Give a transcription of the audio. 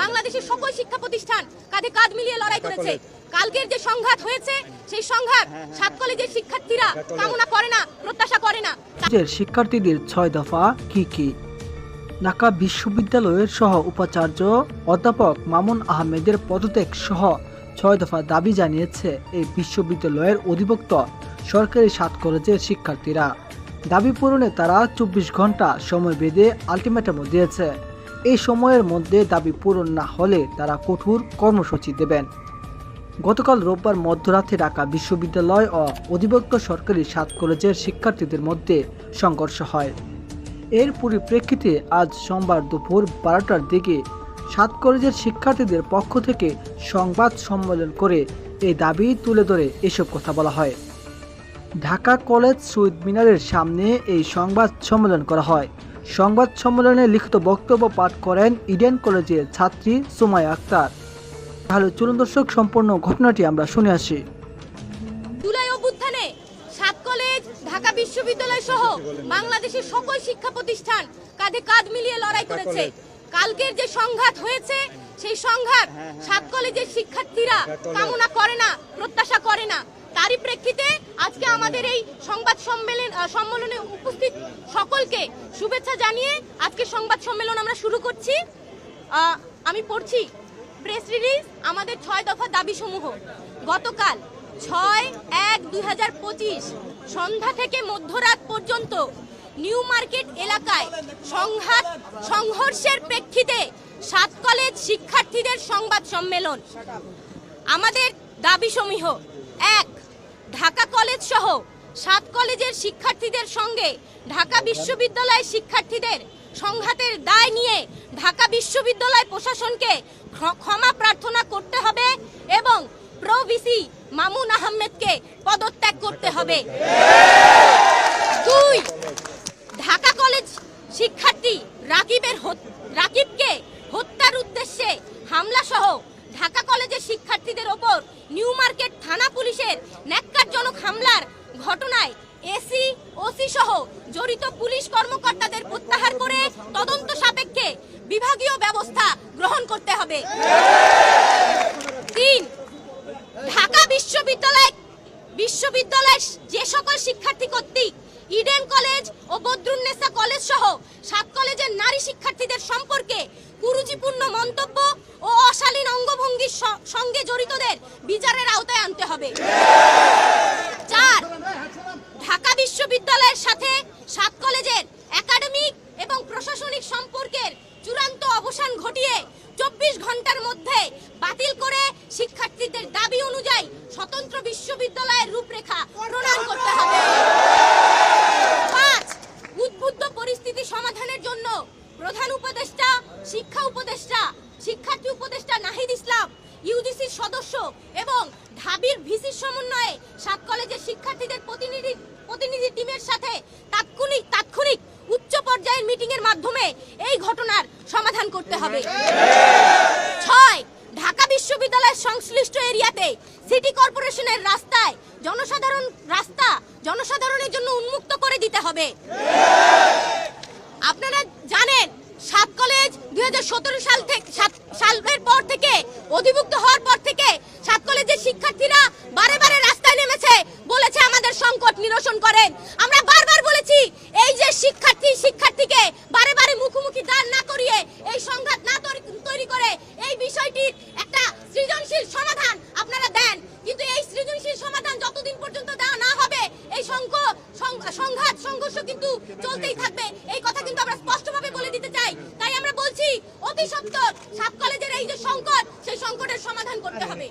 বাংলাদেশের সকল শিক্ষা প্রতিষ্ঠান কাঁধে কাঁধ মিলিয়ে লড়াই করেছে। কালকের যে সংঘাত হয়েছে সেই সংঘাত সাত কলেজের শিক্ষার্থীরা কামনা করে না প্রত্যাশা করে না। শিক্ষার্থীদের ছয় দফা কি কি? ঢাকা বিশ্ববিদ্যালয়ের সহ উপাচার্য অধ্যাপক মামুন আহমেদের পদত্যাগ সহ ছয় দফা দাবি জানিয়েছে এই বিশ্ববিদ্যালয়ের অধিভুক্ত সরকারি সাত কলেজের শিক্ষার্থীরা। দাবি পূরণে তারা চব্বিশ ঘণ্টা সময় বেঁধে আলটিমেটাম দিয়েছে। এই সময়ের মধ্যে দাবি পূরণ না হলে তারা কঠোর কর্মসূচি দেবেন। গতকাল রোববার মধ্যরাতে ঢাকা বিশ্ববিদ্যালয় ও অধিভুক্ত সরকারি সাত কলেজের শিক্ষার্থীদের মধ্যে সংঘর্ষ হয়। এর পরিপ্রেক্ষিতে আজ সোমবার দুপুর বারোটার দিকে সাত কলেজের শিক্ষার্থীদের পক্ষ থেকে সংবাদ সম্মেলন করে এই দাবি তুলে ধরে এসব কথা বলা হয়। ঢাকা কলেজ শহীদ মিনারের সামনে এই সংবাদ সম্মেলন করা হয়। সংবাদ সম্মেলনে লিখিত বক্তব্য পাঠ করেন ইডেন কলেজের ছাত্রী সুমায়া আক্তার। তাহলে চলুন দর্শক সম্পূর্ণ ঘটনাটি আমরা শুনে আসি। জুলাই অভ্যুত্থানে সাত কলেজ ঢাকা বিশ্ববিদ্যালয় সহ বাংলাদেশের সকল শিক্ষা প্রতিষ্ঠান কাঁধে কাঁধ মিলিয়ে লড়াই করেছে। কালকের যে সংঘাত হয়েছে সেই সংঘাত সাত কলেজের শিক্ষার্থীরা কামনা করে না প্রত্যাশা করে না। তারই প্রেক্ষিতে আজকে আমাদের এই সংবাদ সম্মেলন সম্মেলনে উপস্থিত সকলকে শুভেচ্ছা জানিয়ে আজকে সংবাদ সম্মেলন আমরা শুরু করছি। আমি পড়ছি প্রেস রিলিজ আমাদের ছয় দফা দাবি সমূহ গতকাল ছয় এক দুই সন্ধ্যা থেকে মধ্যরাত পর্যন্ত নিউ মার্কেট এলাকায় সংঘাত, সংঘর্ষের প্রেক্ষিতে সাত কলেজ শিক্ষার্থীদের সংবাদ সম্মেলন। আমাদের দাবি সমূহ এক ঢাকা কলেজ সহ সাত কলেজের শিক্ষার্থীদের সঙ্গে ঢাকা বিশ্ববিদ্যালয়ের শিক্ষার্থীদের সংঘাতের দায় নিয়ে ঢাকা বিশ্ববিদ্যালয় প্রশাসনকে ক্ষমা প্রার্থনা করতে হবে এবং প্রো ভিসি মামুন আহমেদকে পদত্যাগ করতে হবে। দুই, ঢাকা কলেজ শিক্ষার্থী রাকিবের রাকিবকে হত্যার উদ্দেশ্যে হামলা সহ ঢাকা কলেজের শিক্ষার্থীদের ওপর নিউ মার্কেট থানা পুলিশের ন্যাক্কারজনক হামলার ঘটনায় এসি, ওসি সহ জড়িত পুলিশ কর্মকর্তাদের প্রত্যাহার করে তদন্ত সাপেক্ষে বিভাগীয় ব্যবস্থা গ্রহণ করতে হবে। তিন, ঢাকা বিশ্ববিদ্যালয়, বিশ্ববিদ্যালয়ের যে সকল শিক্ষার্থী কর্তৃক ইডেন কলেজ ও বদরুন্নেসা কলেজ সহ সাত কলেজের নারী শিক্ষার্থীদের সম্পর্কে কুরুচিপূর্ণ মন্তব্য ও অশালীন অঙ্গভঙ্গির সঙ্গে জড়িতদের বিচারের আওতায় আনতে হবে। বিশ্ববিদ্যালয়ের সাথে সাত কলেজের একাডেমিক এবং প্রশাসনিক সম্পর্কের চূড়ান্ত অবসান ঘটিয়ে চব্বিশ ঘণ্টার মধ্যে বাতিল করে শিক্ষার্থীদের দাবি অনুযায়ী স্বতন্ত্র বিশ্ববিদ্যালয়ের রূপরেখা প্রণয়ন করতে হবে। পাঁচ, উদ্বুদ্ধ পরিস্থিতি সমাধানের জন্য প্রধান উপদেষ্টা, শিক্ষা উপদেষ্টা, শিক্ষার্থী উপদেষ্টা নাহিদ ইসলাম, ইউজিসির সদস্য এবং ঢাবির ভিসির সমন্বয়ে সাত কলেজের শিক্ষার্থীদের প্রতিনিধি প্রতিনিধি টিমের সাথে তাৎক্ষণিক তাৎক্ষণিক উচ্চ পর্যায়ের মিটিং এর মাধ্যমে এই ঘটনার সমাধান করতে হবে। ছয়, ঢাকা বিশ্ববিদ্যালয়ের সংশ্লিষ্ট এরিয়াতে সিটি কর্পোরেশনের রাস্তায় জনসাধারণ, রাস্তা জনসাধারণের জন্য উন্মুক্ত করে দিতে হবে। আপনারা জানেন, সাত কলেজ দুই হাজার সতেরো সাল থেকে সালের পর থেকে অধিভুক্ত হওয়ার পর থেকে সাত কলেজের শিক্ষার্থীরা বারে বারে রাস্তায় নেমেছে। সংকট নিরসন করেন। আমরা বারবার বলেছি, এই যে শিক্ষার্থী, শিক্ষার্থীকে বারে বারে মুখোমুখি দাঁড় না করিয়ে এই সংঘাত না তৈরি- করে এই বিষয়টির একটা সৃজনশীল সমাধান আপনারা দেন। কিন্তু এই সৃজনশীল সমাধান যতদিন পর্যন্ত দেওয়া না হবে, এই সংঘাত, সংঘর্ষ কিন্তু চলতেই থাকবে। এই কথা কিন্তু আমরা স্পষ্টভাবে বলে দিতে চাই। তাই আমরা বলছি, অতি সত্বর সাত কলেজের এই যে সংকট, সেই সংকটের সমাধান করতে হবে।